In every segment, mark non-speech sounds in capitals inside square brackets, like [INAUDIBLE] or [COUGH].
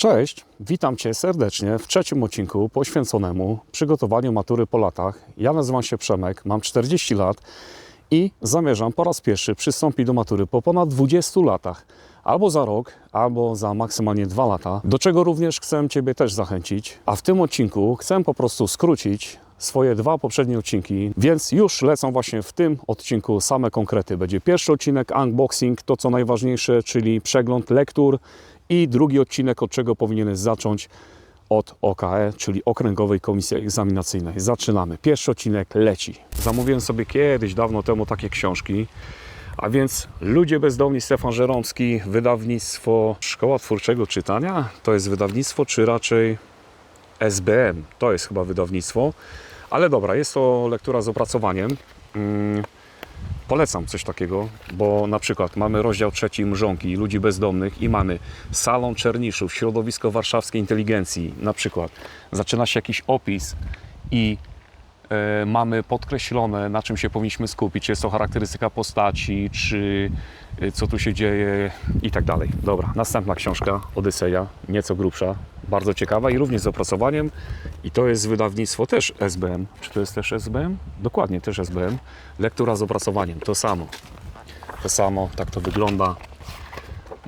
Cześć, witam Cię serdecznie w trzecim odcinku poświęconemu przygotowaniu matury po latach. Ja nazywam się Przemek, mam 40 lat i zamierzam po raz pierwszy przystąpić do matury po ponad 20 latach. Albo za rok, albo za maksymalnie dwa lata, do czego również chcę Ciebie też zachęcić. A w tym odcinku chcę po prostu skrócić swoje dwa poprzednie odcinki, więc już lecą właśnie w tym odcinku same konkrety. Będzie pierwszy odcinek unboxing, to co najważniejsze, czyli przegląd lektur i drugi odcinek, od czego powinieneś zacząć od OKE, czyli Okręgowej Komisji Egzaminacyjnej. Zaczynamy. Pierwszy odcinek leci. Zamówiłem sobie kiedyś, dawno temu takie książki, a więc Ludzie Bezdomni, Stefan Żeromski, wydawnictwo Szkoła Twórczego Czytania. To jest wydawnictwo, czy raczej SBM? To jest chyba wydawnictwo. Ale dobra, jest to lektura z opracowaniem. Mm, Polecam coś takiego, bo na przykład mamy rozdział trzeci Mrzonki, ludzi bezdomnych i mamy Salon Czerniszów, środowisko warszawskiej inteligencji. Na przykład zaczyna się jakiś opis i mamy podkreślone, na czym się powinniśmy skupić. Jest to charakterystyka postaci, czy e, co tu się dzieje i tak dalej. Dobra, następna książka, Odyseja, nieco grubsza, bardzo ciekawa i również z opracowaniem. I to jest wydawnictwo też SBM. Czy to jest też SBM? Dokładnie, też SBM. Lektura z opracowaniem, to samo. To samo, tak to wygląda.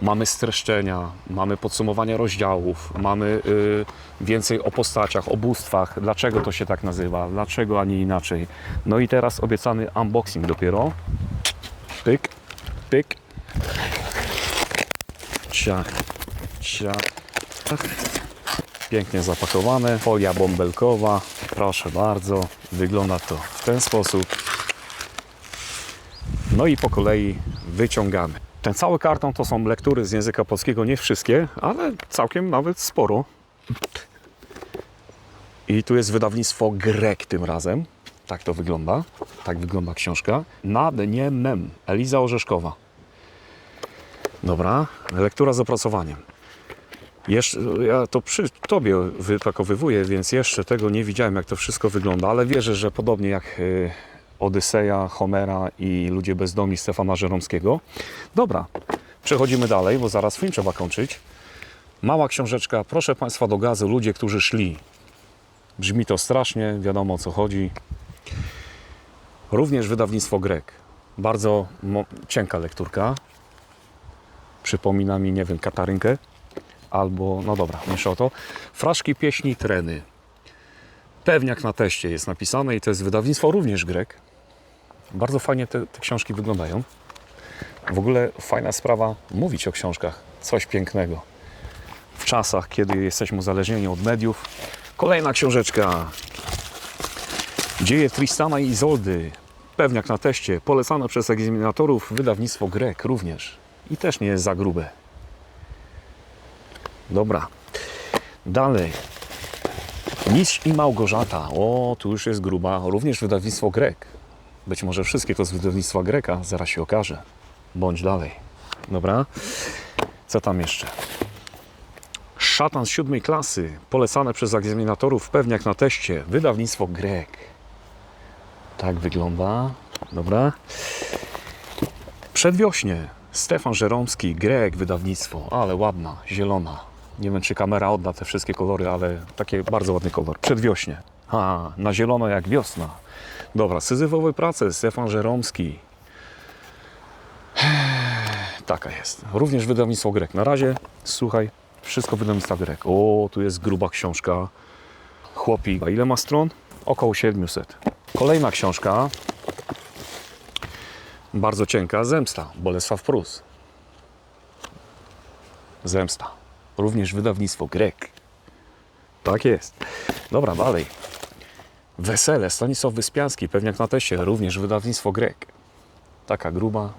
Mamy streszczenia, mamy podsumowania rozdziałów, mamy y, więcej o postaciach, o bóstwach, dlaczego to się tak nazywa, dlaczego, a nie inaczej. No i teraz obiecany unboxing dopiero. Pyk, pyk. Ciach, ciach. Pięknie zapakowane, folia bąbelkowa. Proszę bardzo, wygląda to w ten sposób. No i po kolei wyciągamy. Ten cały karton to są lektury z języka polskiego, nie wszystkie, ale całkiem nawet sporo. I tu jest wydawnictwo Grek tym razem. Tak to wygląda. Tak wygląda książka. Na dnie mem. Eliza Orzeszkowa. Dobra, lektura z opracowaniem. Jeszcze, ja to przy Tobie wypakowywuję, więc jeszcze tego nie widziałem, jak to wszystko wygląda, ale wierzę, że podobnie jak y, Odyseja, Homera i Ludzie Bezdomni Stefana Żeromskiego. Dobra, przechodzimy dalej, bo zaraz film trzeba kończyć. Mała książeczka, proszę Państwa do gazu, ludzie, którzy szli. Brzmi to strasznie, wiadomo o co chodzi. Również wydawnictwo Grek. Bardzo cienka lekturka. Przypomina mi, nie wiem, Katarynkę albo, no dobra, mniejsza o to. Fraszki pieśni treny. Pewniak na teście jest napisane i to jest wydawnictwo również Grek. Bardzo fajnie te, te książki wyglądają. W ogóle fajna sprawa mówić o książkach. Coś pięknego. W czasach, kiedy jesteśmy uzależnieni od mediów. Kolejna książeczka. Dzieje Tristana i Izoldy. Pewniak na teście. Polecane przez egzaminatorów wydawnictwo Grek również. I też nie jest za grube. Dobra. Dalej. Mistrz i Małgorzata. O, tu już jest gruba. Również wydawnictwo Grek. Być może wszystkie to z wydawnictwa Greka. Zaraz się okaże. Bądź dalej. Dobra. Co tam jeszcze? Szatan z siódmej klasy. Polecane przez egzaminatorów pewniak na teście. Wydawnictwo Grek. Tak wygląda. Dobra. Przedwiośnie. Stefan Żeromski, Grek, wydawnictwo. Ale ładna, zielona. Nie wiem, czy kamera odda te wszystkie kolory, ale taki bardzo ładny kolor. Przedwiośnie. Ha, na zielono jak wiosna. Dobra, syzyfowe prace, Stefan Żeromski. [SIGHS] Taka jest. Również wydawnictwo Grek. Na razie, słuchaj, wszystko wydawnictwa Grek. O, tu jest gruba książka. Chłopi. A ile ma stron? Około 700. Kolejna książka. Bardzo cienka. Zemsta. Bolesław Prus. Zemsta. Również wydawnictwo Grek. Tak jest. Dobra, dalej. Wesele. Stanisław Wyspiański. Pewniak na teście. Również wydawnictwo Grek. Taka gruba.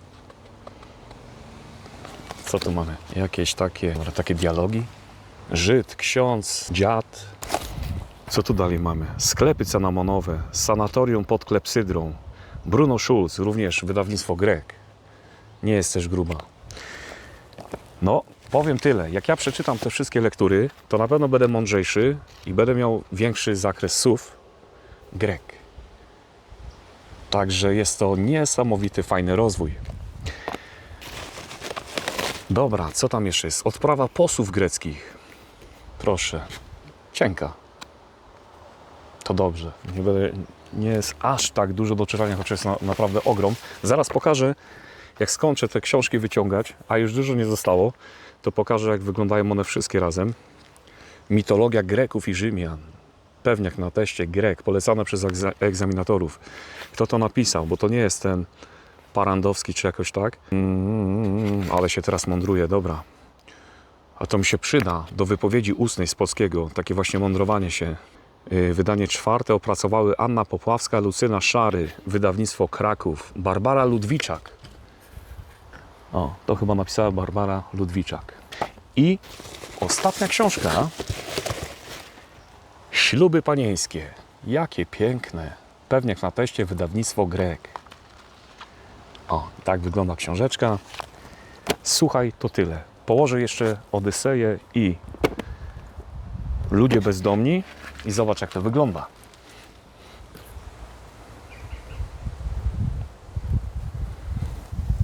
Co tu mamy? Jakieś takie, takie dialogi? Żyd, ksiądz, dziad. Co tu dalej mamy? Sklepy cynamonowe, sanatorium pod klepsydrą. Bruno Schulz, również wydawnictwo Grek. Nie jest też gruba. No, powiem tyle. Jak ja przeczytam te wszystkie lektury, to na pewno będę mądrzejszy i będę miał większy zakres słów. Grek. Także jest to niesamowity, fajny rozwój. Dobra, co tam jeszcze jest? Odprawa posłów greckich. Proszę. Cienka. To dobrze. Nie, będę, nie jest aż tak dużo do czytania, chociaż jest na, naprawdę ogrom. Zaraz pokażę, jak skończę te książki wyciągać, a już dużo nie zostało, to pokażę, jak wyglądają one wszystkie razem. Mitologia Greków i Rzymian. Pewniak na teście, Grek, polecane przez egza- egzaminatorów. Kto to napisał? Bo to nie jest ten Parandowski czy jakoś tak. Mm, ale się teraz mądruje, dobra. A to mi się przyda do wypowiedzi ustnej z polskiego, takie właśnie mądrowanie się. Yy, Wydanie czwarte opracowały Anna Popławska, Lucyna Szary, wydawnictwo Kraków, Barbara Ludwiczak. O, to chyba napisała Barbara Ludwiczak. I ostatnia książka. Śluby panieńskie. Jakie piękne. Pewniak na teście, wydawnictwo Grek. O, tak wygląda książeczka. Słuchaj, to tyle. Położę jeszcze Odyseję i Ludzie bezdomni i zobacz jak to wygląda.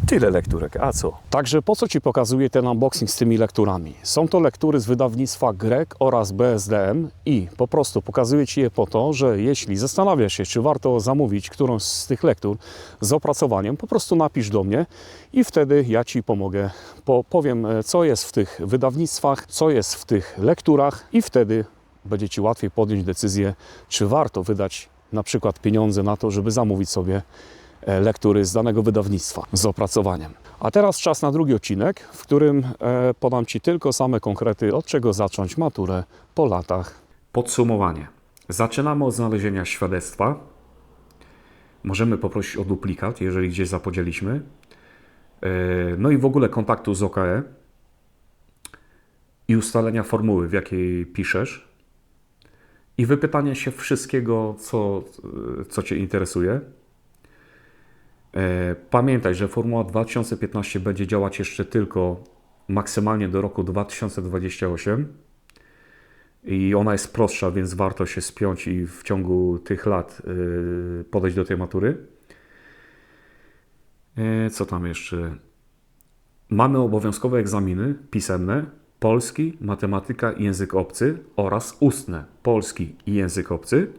Tyle lekturek, a co? Także po co Ci pokazuję ten unboxing z tymi lekturami? Są to lektury z wydawnictwa Grek oraz BSDM i po prostu pokazuję Ci je po to, że jeśli zastanawiasz się, czy warto zamówić którąś z tych lektur z opracowaniem, po prostu napisz do mnie i wtedy ja Ci pomogę. Po, powiem, e, co jest w tych wydawnictwach, co jest w tych lekturach i wtedy będzie Ci łatwiej podjąć decyzję, czy warto wydać na przykład pieniądze na to, żeby zamówić sobie lektury z danego wydawnictwa z opracowaniem. A teraz czas na drugi odcinek, w którym e, podam Ci tylko same konkrety, od czego zacząć maturę po latach. Podsumowanie. Zaczynamy od znalezienia świadectwa. Możemy poprosić o duplikat, jeżeli gdzieś zapodzieliśmy. E, No i w ogóle kontaktu z OKE i ustalenia formuły, w jakiej piszesz i wypytanie się wszystkiego, co, co Cię interesuje. E, Pamiętaj, że Formuła 2015 będzie działać jeszcze tylko maksymalnie do roku 2028 i ona jest prostsza, więc warto się spiąć i w ciągu tych lat e, podejść do tej matury. E, Co tam jeszcze? Mamy obowiązkowe egzaminy pisemne, polski, matematyka i język obcy oraz ustne, polski i język obcy,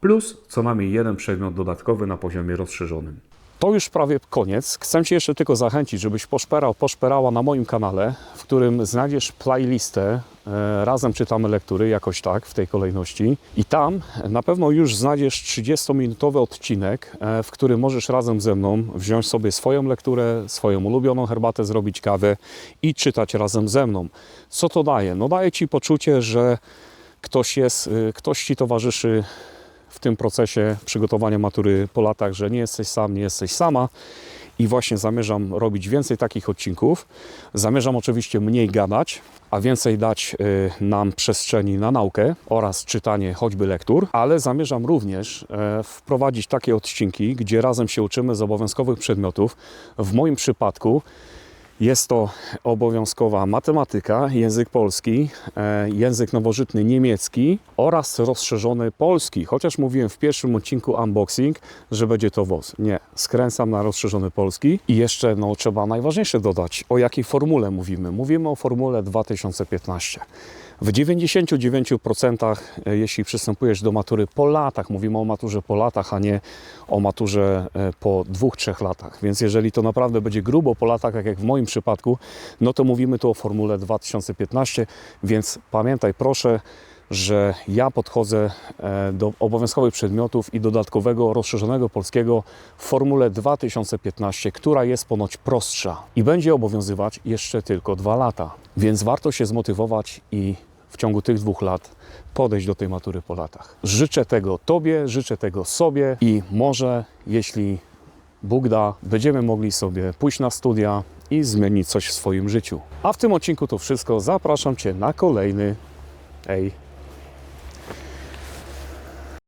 plus co najmniej jeden przedmiot dodatkowy na poziomie rozszerzonym. To już prawie koniec. Chcę Cię jeszcze tylko zachęcić, żebyś poszperał, poszperała na moim kanale, w którym znajdziesz playlistę e, Razem czytamy lektury, jakoś tak, w tej kolejności. I tam na pewno już znajdziesz 30-minutowy odcinek, e, w którym możesz razem ze mną wziąć sobie swoją lekturę, swoją ulubioną herbatę, zrobić kawę i czytać razem ze mną. Co to daje? No daje Ci poczucie, że ktoś jest, y, ktoś Ci towarzyszy w tym procesie przygotowania matury po latach, że nie jesteś sam, nie jesteś sama. I właśnie zamierzam robić więcej takich odcinków. Zamierzam oczywiście mniej gadać, a więcej dać y, nam przestrzeni na naukę oraz czytanie choćby lektur, ale zamierzam również e, wprowadzić takie odcinki, gdzie razem się uczymy z obowiązkowych przedmiotów. W moim przypadku jest to obowiązkowa matematyka, język polski, e, język nowożytny niemiecki oraz rozszerzony polski. Chociaż mówiłem w pierwszym odcinku unboxing, że będzie to WOS. Nie, skręcam na rozszerzony polski. I jeszcze no, trzeba najważniejsze dodać, o jakiej formule mówimy. Mówimy o formule 2015. W 99% e, jeśli przystępujesz do matury po latach, mówimy o maturze po latach, a nie o maturze e, po dwóch, trzech latach. Więc jeżeli to naprawdę będzie grubo po latach, tak jak w moim przypadku, no to mówimy tu o formule 2015, więc pamiętaj proszę, że ja podchodzę e, do obowiązkowych przedmiotów i dodatkowego rozszerzonego polskiego w formule 2015, która jest ponoć prostsza i będzie obowiązywać jeszcze tylko dwa lata. Więc warto się zmotywować i w ciągu tych dwóch lat podejść do tej matury po latach. Życzę tego Tobie, życzę tego sobie i może, jeśli Bóg da, będziemy mogli sobie pójść na studia i zmienić coś w swoim życiu. A w tym odcinku to wszystko. Zapraszam Cię na kolejny. Ej.